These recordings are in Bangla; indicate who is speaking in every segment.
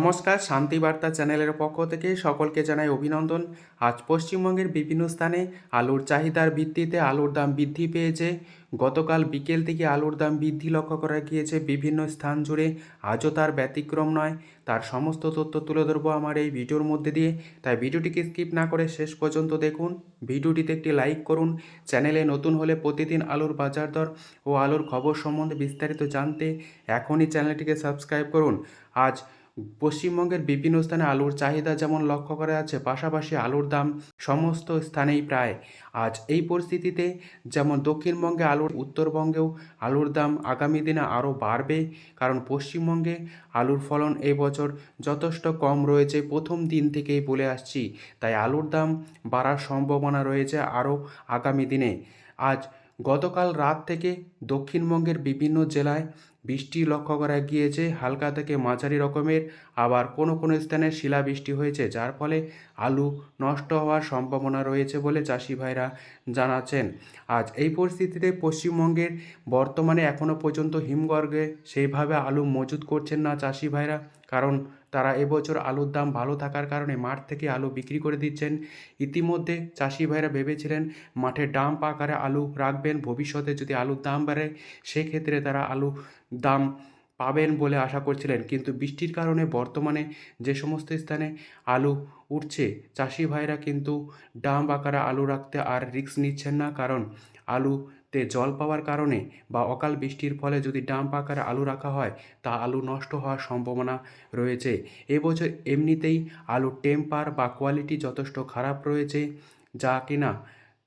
Speaker 1: নমস্কার, শান্তি বার্তা চ্যানেলের পক্ষ থেকে সকলকে জানাই অভিনন্দন। আজ পশ্চিমবঙ্গের বিভিন্ন স্থানে আলুর চাহিদার ভিত্তিতে আলুর দাম বৃদ্ধি পেয়েছে। গতকাল বিকেল থেকে আলুর দাম বৃদ্ধি লক্ষ্য করা গিয়েছে। বিভিন্ন স্থান জুড়ে আজও তার ব্যতিক্রম নয়। তার সমস্ত তথ্য তুলে ধরবো আমার এই ভিডিওর মধ্যে দিয়ে। তাই ভিডিওটিকে স্কিপ না করে শেষ পর্যন্ত দেখুন। ভিডিওটিতে একটি লাইক করুন। চ্যানেলে নতুন হলে প্রতিদিন আলুর বাজার দর ও আলুর খবর সম্বন্ধে বিস্তারিত জানতে এখনই চ্যানেলটিকে সাবস্ক্রাইব করুন। আজ পশ্চিমবঙ্গের বিভিন্ন স্থানে আলুর চাহিদা যেমন লক্ষ্য করা যাচ্ছে, পাশাপাশি আলুর দাম সমস্ত স্থানেই প্রায়। আজ এই পরিস্থিতিতে যেমন দক্ষিণবঙ্গে আলুর, উত্তরবঙ্গেও আলুর দাম আগামী দিনে আরও বাড়বে, কারণ পশ্চিমবঙ্গে আলুর ফলন এই বছর যথেষ্ট কম রয়েছে, প্রথম দিন থেকেই বলে আসছি। তাই আলুর দাম বাড়ার সম্ভাবনা রয়েছে আরও আগামী দিনে। আজ গতকাল রাত থেকে দক্ষিণবঙ্গের বিভিন্ন জেলায় বৃষ্টি লক্ষ্য করা গিয়েছে। হালকা থেকে মাঝারি রকমের, আবার কোনো কোনো স্থানে শিলাবৃষ্টি হয়েছে, যার ফলে আলু নষ্ট হওয়ার সম্ভাবনা রয়েছে বলে চাষি ভাইরা জানাচ্ছেন। আজ এই পরিস্থিতিতে পশ্চিমবঙ্গের বর্তমানে এখনও পর্যন্ত হিমগর্গে সেইভাবে আলু মজুত করছেন না চাষি ভাইরা। কারণ তারা এবছর আলুর দাম ভালো থাকার কারণে মাঠ থেকে আলু বিক্রি করে দিচ্ছেন। ইতিমধ্যে চাষি ভাইরা ভেবেছিলেন মাঠে ডাম্প আকারে আলু রাখবেন, ভবিষ্যতে যদি আলুর দাম বাড়ে, সেক্ষেত্রে তারা আলু দাম পাবেন বলে আশা করছিলেন। কিন্তু বৃষ্টির কারণে বর্তমানে যে সমস্ত স্থানে আলু উঠছে, চাষি ভাইরা কিন্তু ডাম্প আকারে আলু রাখতে আর রিস্ক নিচ্ছেন না। কারণ আলুতে জল পাওয়ার কারণে বা অকাল বৃষ্টির ফলে যদি ডাম্প আকারে আলু রাখা হয়, তা আলু নষ্ট হওয়ার সম্ভাবনা রয়েছে। এবছর এমনিতেই আলুর টেম্পার বা কোয়ালিটি যথেষ্ট খারাপ রয়েছে, যা কিনা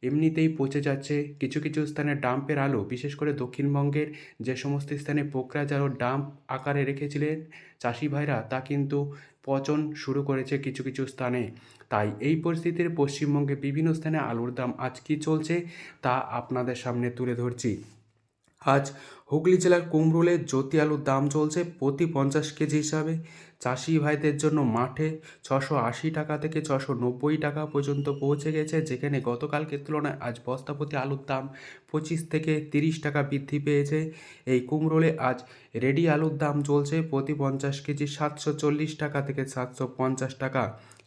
Speaker 1: এমনিতেই পচে যাচ্ছে। কিছু কিছু স্থানে ডাম্পের আলো, বিশেষ করে দক্ষিণবঙ্গের যে সমস্ত স্থানে পোকরা আলু ডাম্প আকারে রেখেছিলেন চাষি ভাইরা, তা কিন্তু পচন শুরু করেছে কিছু কিছু স্থানে। তাই এই পরিস্থিতির পশ্চিমবঙ্গে বিভিন্ন স্থানে আলুর দাম আজ কী চলছে, তা আপনাদের সামনে তুলে ধরছি। আজ হুগলি জেলার কুমরুলে জ্যোতি আলুর দাম চলছে প্রতি পঞ্চাশ কেজি হিসাবে। চাষি ভাইদের জন্য মাঠে ছশো আশি টাকা থেকে ছশো নব্বই টাকা পর্যন্ত পৌঁছে গেছে, যেখানে গতকালকের তুলনায় আজ বস্তাপতি আলুর দাম পঁচিশ থেকে তিরিশ টাকা বৃদ্ধি পেয়েছে। এই কুমরোলে আজ রেডি আলুর দাম চলছে প্রতি পঞ্চাশ কেজি সাতশো চল্লিশ টাকা থেকে সাতশো পঞ্চাশ টাকা।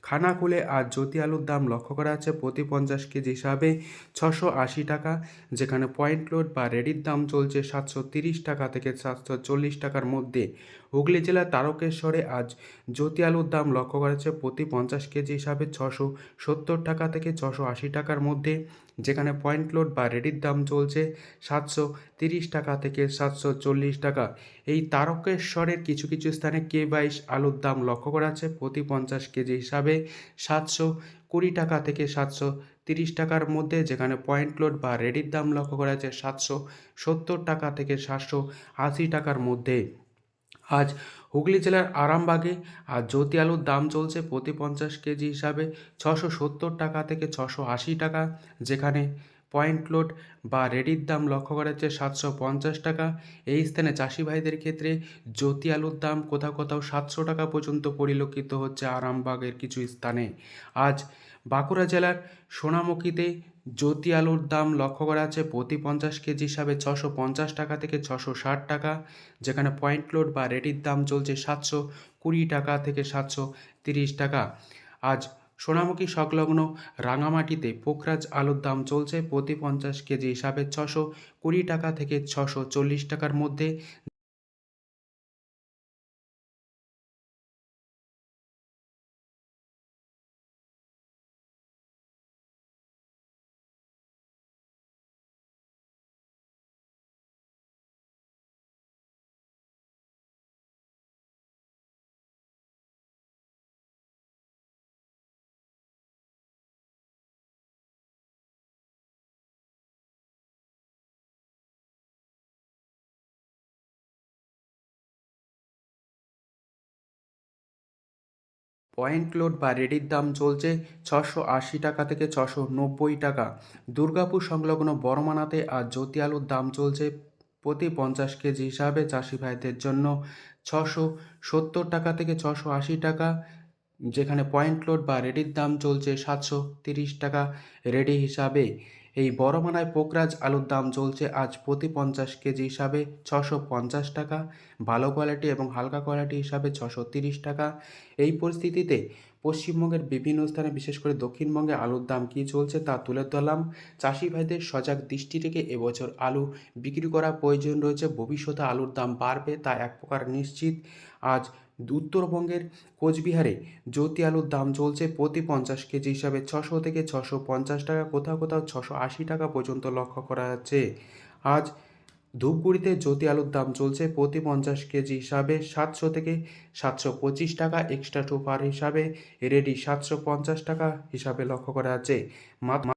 Speaker 1: খানাকুলে আর জ্যোতি আলুর দাম লক্ষ্য করা আছে প্রতি পঞ্চাশ কেজি হিসাবে ছশো আশি টাকা, যেখানে পয়েন্ট লোড বা রেডির দাম চলছে সাতশো তিরিশ টাকা থেকে সাতশো চল্লিশ টাকার মধ্যে। হুগলি জেলার তারকেশ্বরে আজ জ্যোতি আলুর দাম লক্ষ্য করা যাচ্ছে প্রতি পঞ্চাশ কেজি হিসাবে ছশো সত্তর টাকা থেকে ছশো আশি টাকার মধ্যে, যেখানে পয়েন্ট লোড বা রেডির দাম চলছে সাতশো তিরিশ টাকা থেকে সাতশো চল্লিশ টাকা। এই তারকেশ্বরের কিছু কিছু স্থানে কে বাইশ আলুর দাম লক্ষ্য করা আছে প্রতি পঞ্চাশ কেজি হিসাবে সাতশো কুড়ি টাকা থেকে সাতশো তিরিশ টাকার মধ্যে, যেখানে পয়েন্ট লোড বা রেডির দাম লক্ষ্য করা যাচ্ছে সাতশো সত্তর টাকা থেকে সাতশো আশি টাকার মধ্যে। আজ হুগলি জেলার আরামবাগে আর জ্যোতি আলুর দাম চলছে প্রতি পঞ্চাশ কেজি হিসাবে ছশো সত্তর টাকা থেকে ছশো আশি টাকা, যেখানে পয়েন্ট লোড বা রেডির দাম লক্ষ্য করা যাচ্ছে সাতশো পঞ্চাশ টাকা। এই স্থানে চাষি ভাইদের ক্ষেত্রে জ্যোতি আলুর দাম কোথাও কোথাও সাতশো টাকা পর্যন্ত পরিলক্ষিত হচ্ছে আরামবাগের কিছু স্থানে। আজ বাঁকুড়া জেলার সোনামুখীতে জ্যোতি আলুর দাম লক্ষ্য করা আছে প্রতি পঞ্চাশ কেজি হিসাবে ছশো পঞ্চাশ টাকা থেকে ছশো ষাট টাকা, যেখানে পয়েন্ট লোড বা রেডির দাম চলছে সাতশো কুড়ি টাকা থেকে সাতশো তিরিশ টাকা। আজ সোনামুখী সংলগ্ন রাঙামাটিতে পোখরাজ আলুর দাম চলছে প্রতি পঞ্চাশ কেজি হিসাবে ছশো কুড়ি টাকা থেকে ছশো চল্লিশ টাকার মধ্যে পয়েন্ট লোড বা রেডির দাম চলছে ছশো আশি টাকা থেকে ছশো নব্বই টাকা। দুর্গাপুর সংলগ্ন বড়মানাতে আর জ্যোতি আলুর দাম চলছে প্রতি পঞ্চাশ কেজি হিসাবে চাষি ভাইদের জন্য ছশো সত্তর টাকা থেকে ছশো আশি টাকা, যেখানে পয়েন্ট লোড বা রেডির দাম চলছে সাতশো তিরিশ টাকা রেডি হিসাবে। এই বড় মানায় পোকরাজ আলুর দাম চলছে আজ প্রতি পঞ্চাশ কেজি হিসাবে ছশো পঞ্চাশ টাকা, ভালো কোয়ালিটি এবং হালকা কোয়ালিটি হিসাবে ছশো তিরিশ টাকা। এই পরিস্থিতিতে পশ্চিমবঙ্গের বিভিন্ন স্থানে, বিশেষ করে দক্ষিণবঙ্গে আলুর দাম কী চলছে তা তুলে ধরলাম। চাষি ভাইদের সজাগ দৃষ্টি রেখে এবছর আলু বিক্রি করা প্রয়োজন রয়েছে। ভবিষ্যতে আলুর দাম বাড়বে তা এক প্রকার নিশ্চিত। আজ উত্তরবঙ্গের কোচবিহারে জ্যোতি আলুর দাম চলছে প্রতি পঞ্চাশ কেজি হিসাবে ছশো থেকে ছশো পঞ্চাশ টাকা, কোথাও কোথাও ছশো আশি টাকা পর্যন্ত লক্ষ্য করা যাচ্ছে। আজ ধূপগুড়িতে জ্যোতি আলুর দাম চলছে প্রতি পঞ্চাশ কেজি হিসাবে সাতশো থেকে সাতশো পঁচিশ টাকা, এক্সট্রা টু পার হিসাবে রেডি সাতশো পঞ্চাশ টাকা হিসাবে লক্ষ্য করা যাচ্ছে।